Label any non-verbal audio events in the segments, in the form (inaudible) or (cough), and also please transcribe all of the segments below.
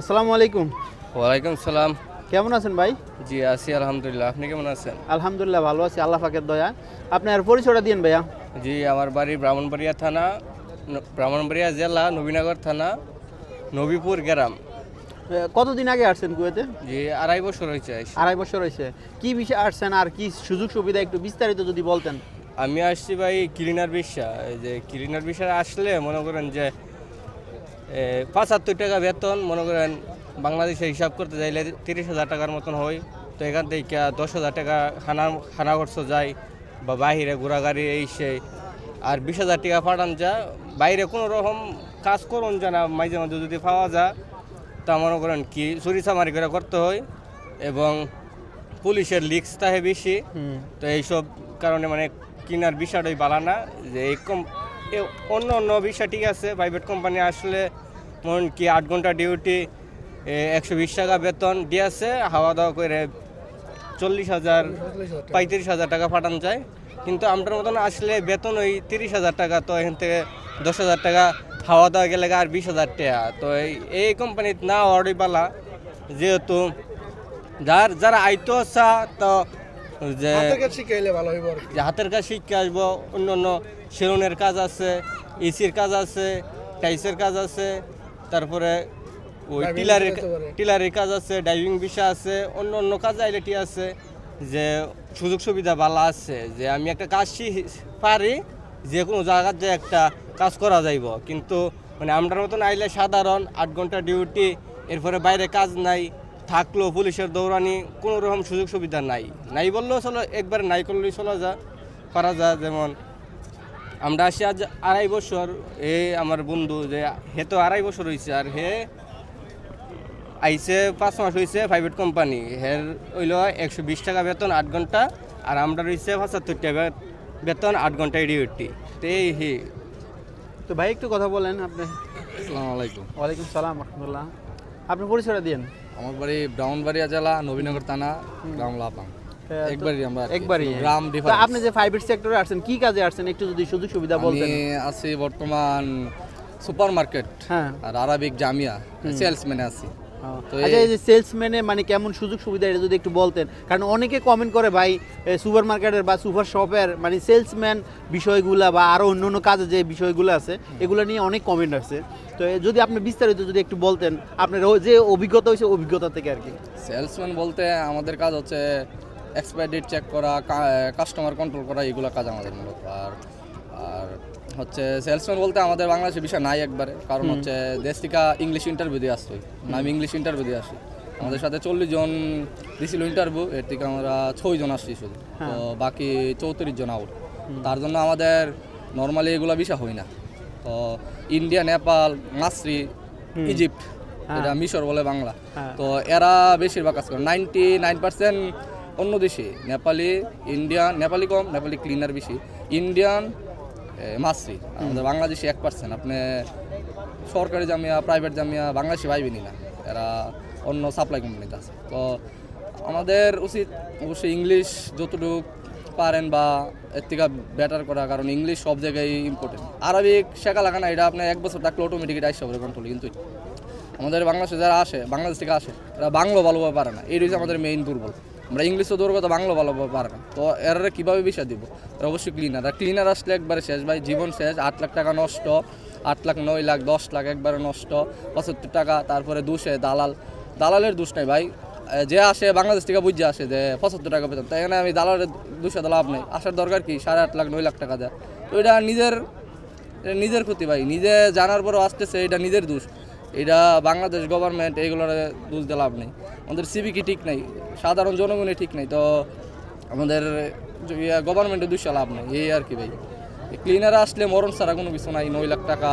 আসসালামু আলাইকুম। ওয়ালাইকুম সালাম। কেমন আছেন ভাই? জি আছি আলহামদুলিল্লাহ। আপনি কেমন আছেন? আলহামদুলিল্লাহ ভালো আছি আল্লাহ পাকের দয়া। আপনার পরিচয়টা দিন ভাইয়া। জি আমার বাড়ি ব্রাহ্মণবাড়িয়া থানা ব্রাহ্মণবাড়িয়া জেলা নবীনগর থানা নবীপুর গ্রাম। কতদিন আগে আসছেন কুয়েতে? জি আড়াই বছর হয়েছে আড়াই বছর হয়েছে। কি বিষয়ে আসছেন আর কি সুযোগ সুবিধা একটু বিস্তারিত যদি বলতেন? আমি আসছি ভাই ক্লিনার বিশ্বা যে ক্লিনার বিশ্বা আসলে মনে করেন যে পঁচাত্তর টাকা বেতন মনে করেন বাংলাদেশে হিসাব করতে যাইলে তিরিশ হাজার টাকার মতন হয়। তো এখান থেকে দশ হাজার টাকা খানা খানা খরচ যায় বা বাহিরে ঘোরাগাড়ি এই সেই আর বিশ হাজার টাকা পাঠান যা বাইরে কোনো রকম কাজ করুন যা না মাঝে মাঝে যদি পাওয়া যায় তা মনে করেন কি চুরি চামারি করে করতে হয়। এবং পুলিশের লিক্স তাহে বেশি। তো এইসব কারণে মানে কিনার বিষয়টাই বালা না যে এই কম অন্য অন্য বিষয় ঠিক আছে প্রাইভেট কোম্পানি আসলে মন কি আট ঘণ্টা ডিউটি একশো বিশ টাকা বেতন দিয়েছে হাওয়া দাওয়া করে চল্লিশ হাজার পঁয়ত্রিশ হাজার টাকা পাঠান যায়। কিন্তু আমরার মতন আসলে বেতন ওই তিরিশ হাজার টাকা তো এখান থেকে দশ হাজার টাকা খাওয়া দাওয়া গেলে আর বিশ হাজার টাকা। তো এই এই কোম্পানিত না অর্ডার পালা যেহেতু যার যারা আইতো চা তো যে যে হাতের কাজ শিখে আসব অন্য অন্য সেলুনের কাজ আছে এসির কাজ আছে টাইসের কাজ আছে তারপরে ওই টিলারের টিলারের কাজ আছে ড্রাইভিং বিষয় আছে অন্য অন্য কাজ আইলেটি আছে যে সুযোগ সুবিধা ভালো আছে যে আমি একটা কাজ পারি যে কোনো জায়গার যে একটা কাজ করা যাইব। কিন্তু মানে আমরার মতন আইলে সাধারণ আট ঘণ্টা ডিউটি এরপরে বাইরে কাজ নাই থাকল পুলিশের দৌড়ানি কোনো রকম সুযোগ সুবিধা নাই। নাই বললেও চলো একবার নাই করলেই চলা যা করা যা যেমন আমরা আসি আজ আড়াই বছর এ আমার বন্ধু যে হে তো আড়াই বছর হয়েছে আর হে আইসে পাঁচ মাস হয়েছে প্রাইভেট কোম্পানি হের হইল একশো বিশ টাকা বেতন আট ঘণ্টা। আর আমরা রয়েছে পঁচাত্তর টাকা বেতন আট ঘণ্টা ডিউটি তো এই হি। তো ভাই একটু কথা বলেন আপনি। আসসালামু আলাইকুম। ওয়ালাইকুম সালাম রহমতুল্লাহ। আপনি পরিচয়টা দিন আমার বাড়ি ব্রাহ্মণবাড়িয়া জেলা নবীনগর থানা গ্রাম লাপাং। একবারই আমরা একবারই গ্রাম ডিফারেন্স আপনি যে প্রাইভেট সেক্টরে আসছেন কি কাজে আসছেন? একটু যদি সুযোগ সুবিধা আমি আছি বর্তমান সুপার মার্কেট হ্যাঁ। আর আরাবিক জামিয়া সেলসম্যানে আছি। আচ্ছা এই যে সেলসম্যানে মানে কেমন সুযোগ সুবিধা এটা যদি একটু বলতেন। কারণ অনেকে কমেন্ট করে ভাই সুপার মার্কেটের বা সুপার শপের মানে সেলসম্যান বিষয়গুলা বা আরও অন্য অন্য কাজে যে বিষয়গুলো আছে এগুলো নিয়ে অনেক কমেন্ট আছে তো যদি আপনি বিস্তারিত যদি একটু বলতেন আপনার যে অভিজ্ঞতা হয়েছে অভিজ্ঞতা থেকে আর কি। সেলসম্যান বলতে আমাদের কাজ হচ্ছে এক্সপায়ার ডেট চেক করা কাস্টমার কন্ট্রোল করা এগুলো কাজ আমাদের মূলত। আর আর হচ্ছে সেলসম্যান বলতে আমাদের বাংলাদেশে বিষয় নাই একবারে। কারণ হচ্ছে দেশ থেকে ইংলিশ ইন্টারভিউ দিয়ে আসতো আমি ইংলিশ ইন্টারভিউ দিয়ে আসি আমাদের সাথে চল্লিশ জন দিছিল ইন্টারভিউ এর থেকে আমরা ছয় জন আসছি শুধু। তো বাকি চৌত্রিশ জন আউট তার জন্য আমাদের নর্মালি এগুলো বিষয় হয় না। তো ইন্ডিয়া নেপাল মাসরি ইজিপ্ট এটা মিশর বলে বাংলা। হ্যাঁ। তো এরা বেশিরভাগ কাজ করে। নাইনটি নাইন পার্সেন্ট অন্য দেশে নেপালি ইন্ডিয়ান নেপালি কম নেপালি ক্লিনার বেশি। ইন্ডিয়ান মাসরি আমাদের বাংলাদেশি এক পার্সেন্ট আপনি সরকারি জামিয়া প্রাইভেট জামিয়া বাংলাদেশি পাইবেনই না। এরা অন্য সাপ্লাই কোম্পানিতে আছে। তো আমাদের উচিত অবশ্যই ইংলিশ যতটুকু পারেন বা এর থেকে বেটার করা কারণ ইংলিশ সব জায়গায় ইম্পর্টেন্ট আরবিক শেখা লাগা না এটা আপনার এক বছর থাকলে অটোমেটিক এটা আসতে হবে কন্ট্রোল কিন্তু আমাদের বাংলাদেশে যারা আসে বাংলাদেশ থেকে আসে এরা বাংলা ভালোভাবে পারে না। এই রয়েছে আমাদের মেইন দুর্বল। আমরা ইংলিশও দূর কথা বাংলা ভালোভাবে পারে তো এরা কীভাবে বিষয় দিব? এরা অবশ্যই ক্লিনার আর ক্লিনার আসলে একবারে শেষ ভাই, জীবন শেষ। আট লাখ টাকা নষ্ট। আট লাখ, নয় লাখ, দশ লাখ একবারে নষ্ট। পঁচাত্তর টাকা, তারপরে দুশে দালাল। দালালের দুষ নাই ভাই। যে আসে বাংলাদেশ থেকে বুঝে আসে যে পঁচাত্তর টাকা বেতন। তাই এখানে আমি দালালের দুশো লাভ নেই। আসার দরকার কি? সাড়ে আট লাখ, নয় লাখ টাকা দেয়। তো এটা নিজের নিজের ক্ষতি ভাই। নিজে জানার পরও আসতেছে, এটা নিজের দোষ। এটা বাংলাদেশ গভর্নমেন্ট এইগুলোর দিয়ে লাভ নেই। আমাদের সিভিকি ঠিক নাই? সাধারণ জনগণই ঠিক নাই, তো আমাদের গভর্নমেন্টের দুশো লাভ নেই। এই আর কি ভাই। ক্লিনার আসলে মরণ ছাড়া কোনো কিছু নাই, নয় লাখ টাকা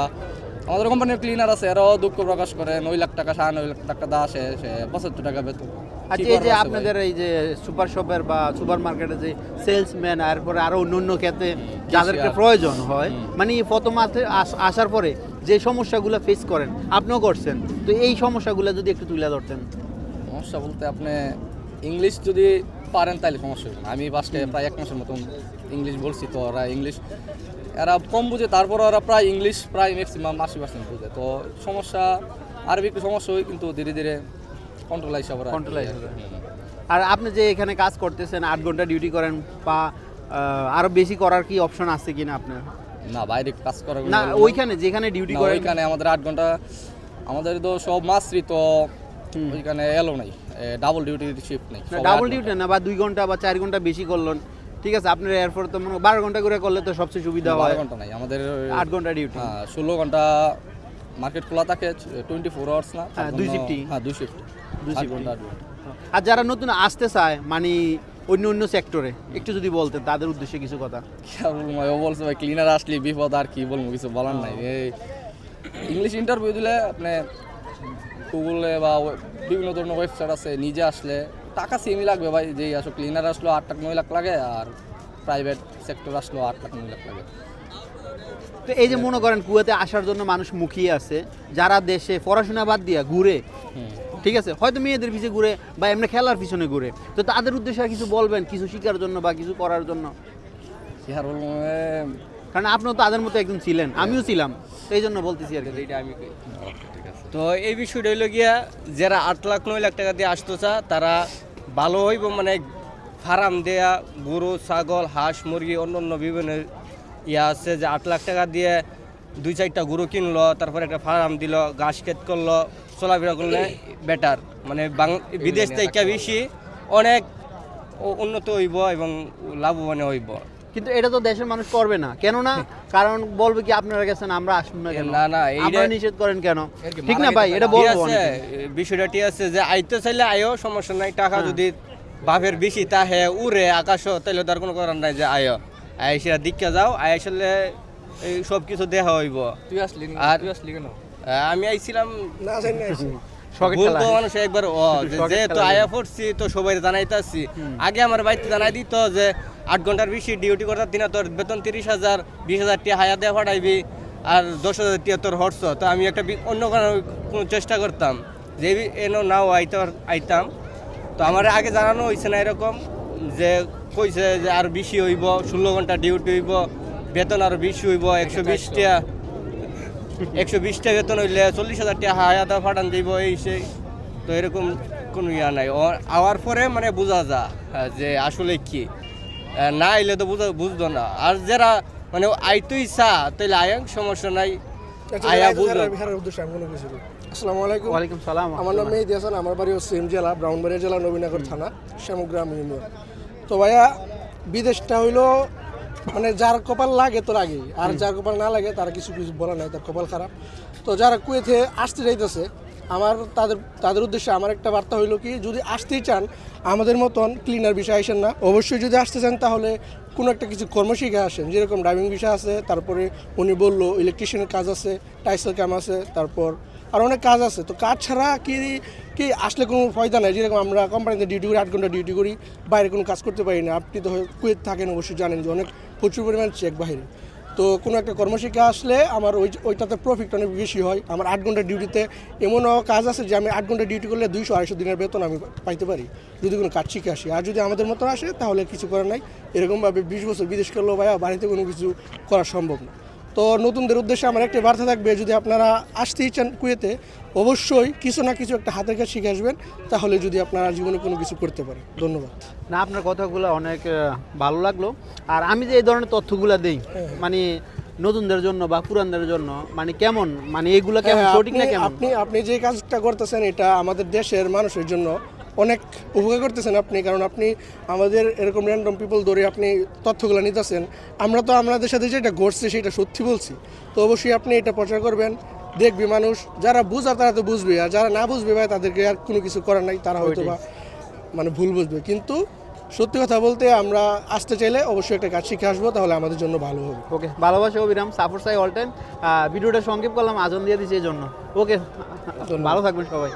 আমাদের কোম্পানির ক্লিনার আছে এরাও দুঃখ প্রকাশ করে নয় লাখ টাকা সাড়ে নয় লাখ টাকা দা আসে সে পঁচাত্তর টাকা বেতন। আচ্ছা এই যে? আপনাদের এই যে সুপার শপের বা সুপার মার্কেটের যে সেলসম্যান আর পরে আরও অন্য অন্য ক্ষেত্রে যাদেরকে প্রয়োজন হয় মানে প্রথম আসে- আস- আসার পরে যে সমস্যাগুলো ফেস করেন আপনিও করছেন। তো এই সমস্যাগুলো যদি একটু তুলে ধরতেন। সমস্যা বলতে আপনি ইংলিশ যদি পারেন তাহলে সমস্যা আমি ফার্স্টে প্রায় এক মাসের মতন ইংলিশ বলছি তো ওরা ইংলিশ এরা কম বুঝে তারপর ওরা প্রায় ইংলিশ প্রায় ম্যাক্সিমাম আশি পার্সেন্ট বুঝে। তো সমস্যা আরবি একটু সমস্যা হয় কিন্তু ধীরে ধীরে কন্ট্রোল আইসা Control আইসা আর আপনি যে এখানে কাজ করতেছেন আট ঘণ্টা ডিউটি করেন বা আরও বেশি করার কি অপশন আছে কিনা আপনার? না বাইরে কাজ করার না ওইখানে যেখানে ডিউটি করে ওইখানে আমাদের আট ঘণ্টা আমাদের তো সব মাসরি তো ওইখানে এলো নাই। ডাবল ডিউটি শিফট নেই। ডাবল ডিউটি না বা দুই ঘণ্টা বা চার ঘণ্টা বেশি করলেন। ঠিক আছে আপনার এরপর তো মনে বারো ঘণ্টা করে করলে তো সবচেয়ে সুবিধা হয়। ঘণ্টা নাই আমাদের আট ঘণ্টা ডিউটি হ্যাঁ, ষোলো ঘণ্টা মার্কেট খোলা থাকে টোয়েন্টি ফোর আওয়ার্স না হ্যাঁ, দুই shift-ই। হ্যাঁ দুই শিফট দুই ঘণ্টা আর যারা নতুন আসতে চায় মানে অন্য অন্য সেক্টরে একটু যদি বলতেন তাদের উদ্দেশ্যে কিছু কথা। ও বলছে ভাই ক্লিনার আসলে বিপদ আর কি বলব কিছু বলার নাই। এই ইংলিশ ইন্টারভিউ দিলে আপনি গুগলে বা বিভিন্ন ধরনের ওয়েবসাইট আছে নিজে আসলে টাকা সেমই লাগবে ভাই যেই আসো ক্লিনার আসলো আট লাখ নয় লাখ লাগে আর প্রাইভেট সেক্টর আসলো আট লাখ নয় লাখ লাগে। তো এই যে মনে করেন কুয়েতে আসার জন্য মানুষ মুখিয়ে আছে যারা দেশে পড়াশোনা বাদ দিয়া ঘুরে ঠিক আছে হয়তো মেয়েদের পিছিয়ে ঘুরে বা এমনি খেলার পিছনে ঘুরে তো তাদের উদ্দেশ্যে আর কিছু বলবেন কিছু শেখার জন্য বা কিছু করার জন্য? কারণ আপনিও তাদের মতো একজন ছিলেন আমিও ছিলাম তো এই জন্য বলতেছি আর কি। আমি আছে। তো এই বিষয়টা হইল গিয়া যারা আট লাখ নয় লাখ টাকা দিয়ে আসতো চা তারা ভালো হইব মানে ফার্ম দেয়া, গরু, ছাগল, হাঁস, মুরগি অন্য অন্য বিভিন্ন ইয়া আছে যে আট লাখ টাকা দিয়ে দুই চারটা গরু কিনলো, তারপরে একটা ফার্ম দিল, ঘাস খেত করল, চলাফেরা করলে বেটার মানে বিদেশ থেকে বেশি অনেক উন্নত হইব এবং লাভবান হইব। কিন্তু এটা তো দেশের মানুষ করবে না। কেন না কারণ বলবে কি আপনারা গেছেন আমরা আসুন না কেন? না, না, এইটা- আপনারা নিষেধ করেন কেন? ঠিক না ভাই? এটা বলব আছে বিষয়টা ঠিক আছে যে আইতে চাইলে আয়ো সমস্যা নাই। টাকা হ্যাঁ। যদি বাপের বেশি তাহে উড়ে আকাশ তাইলে তার কোনো করার নাই যে আয়ো আইসা দিককে যাও আইসলে এই সব কিছু দেখা হইব। তুই আসলি আর- তুই আসলি কেন? আমি আইছিলাম শখের (laughs) ভুল তো মানুষ একবার ও (laughs) যে- আয়া পড়ছি তো সবাই জানাইতাছি। আগে আমার বাড়িতে জানাই দিত যে আট ঘণ্টার বেশি ডিউটি দিনা তোর বেতন তিরিশ হাজার বিশ হাজার টিয়া হায়া দেওয়া ফাটাইবি আর দশ হাজার টিয়া তোর তো আমি একটা অন্য কোনো চেষ্টা করতাম। যে এনো নাও আইতে আইতাম। তো আমার আগে জানানো হয়েছে না এরকম যে কইছে যে আর বেশি হইব ষোলো ঘণ্টা ডিউটি হইব বেতন আরও বেশি হইব একশো বিশ টিয়া। একশো বিশ টাকা বেতন হইলে চল্লিশ হাজার টাকা হায়া দা ফাটান দিব এই সেই। তো এরকম কোনো ইয়া নাই। আওয়ার পরে মানে বোঝা যা যে আসলে কি। না আইলে তো বুঝা বুঝতো না। আর যারা মানে আইতুই চা তাইলে আয়াং সমস্যা নাই। আয়া বুঝলো আসসালামু আলাইকুম। ওয়ালাইকুম সালাম। আমার নাম মেহেদি হাসান আমার বাড়ি হচ্ছে সেম জেলা ব্রাউনবাড়িয়া জেলা নবীনগর থানা শ্যামগ্রাম ইউনিয়ন। তো ভাইয়া বিদেশটা হইল মানে যার কপাল লাগে তোর আগেই। আর যার কপাল না লাগে তার কিছু কিছু বলা নাই তার কপাল খারাপ। তো যারা কুয়েতে আসতে যাইতেছে আমার তাদের তাদের উদ্দেশ্যে আমার একটা বার্তা হইল কি যদি আসতেই চান আমাদের মতন ক্লিনার বিষয় আসেন না। অবশ্যই যদি আসতে চান তাহলে কোনো একটা কিছু কর্মশিখে আসেন। যেরকম ড্রাইভিং বিষয় আছে তারপরে উনি বলল ইলেকট্রিশিয়ানের কাজ আছে টাইসেল ক্যাম আছে তারপর আর অনেক কাজ আছে। তো কাজ ছাড়া কি কি আসলে কোনো ফায়দা নাই? যেরকম আমরা কোম্পানিতে ডিউটি করি, আট ঘণ্টা ডিউটি করি, বাইরে কোনো কাজ করতে পারি না। আপনি তো কুয়েত থাকেন, অবশ্যই জানেন যে অনেক প্রচুর পরিমাণ চেক বাইরে তো কোনো একটা কর্মশিক্ষা আসলে আমার ওই ওইটাতে প্রফিট অনেক বেশি হয়। আমার আট ঘণ্টা ডিউটিতে এমনও কাজ আছে যে, আমি আট ঘণ্টা ডিউটি করলে দুইশো আড়াইশো দিনের বেতন আমি পাইতে পারি, যদি কোনো কাজ শিখে আসি। আর যদি আমাদের মতো আসে, তাহলে কিছু করার নাই। এরকমভাবে বিশ বছর বিদেশ করলেও ভাইয়া বাড়িতে কোনো কিছু করা সম্ভব না। তো নতুনদের উদ্দেশ্যে আমার একটা বার্তা থাকবে যদি আপনারা আসতেই চান কুয়েতে অবশ্যই কিছু না কিছু একটা হাতের কাজ শিখে আসবেন তাহলে যদি আপনারা জীবনে কোনো কিছু করতে পারেন। ধন্যবাদ। না আপনার কথাগুলো অনেক ভালো লাগল। আর আমি যে এই ধরনের তথ্যগুলো দিই মানে নতুনদের জন্য বা পুরানদের জন্য মানে কেমন? মানে এগুলো কেমন হ্যাঁ, সঠিক না কেমন? আপনি আপনি যে কাজটা করতেছেন এটা আমাদের দেশের মানুষের জন্য অনেক উপকার করতেছেন আপনি কারণ আপনি আমাদের এরকম র্যান্ডম পিপল ধরে আপনি তথ্যগুলো নিতেছেন। আমরা তো আমাদের সাথে যেটা ঘটছে সেটা সত্যি বলছি। তো অবশ্যই আপনি এটা প্রচার করবেন। দেখবি মানুষ যারা বুঝার তারা তো বুঝবে আর যারা না বুঝবে ভাই তাদেরকে আর কোনো কিছু করার নাই তারা হয়তো বা মানে ভুল বুঝবে। কিন্তু সত্যি কথা বলতে আমরা আসতে চাইলে অবশ্যই একটা কাজ শিখে আসব তাহলে আমাদের জন্য ভালো হবে। ওকে ভালোবাসা অবিরাম সাপোর্ট চাই অল টাইম ভিডিওটা সংক্ষেপ করলাম আজন দিয়ে দিছি এই জন্য। ওকে ভালো থাকবেন সবাই।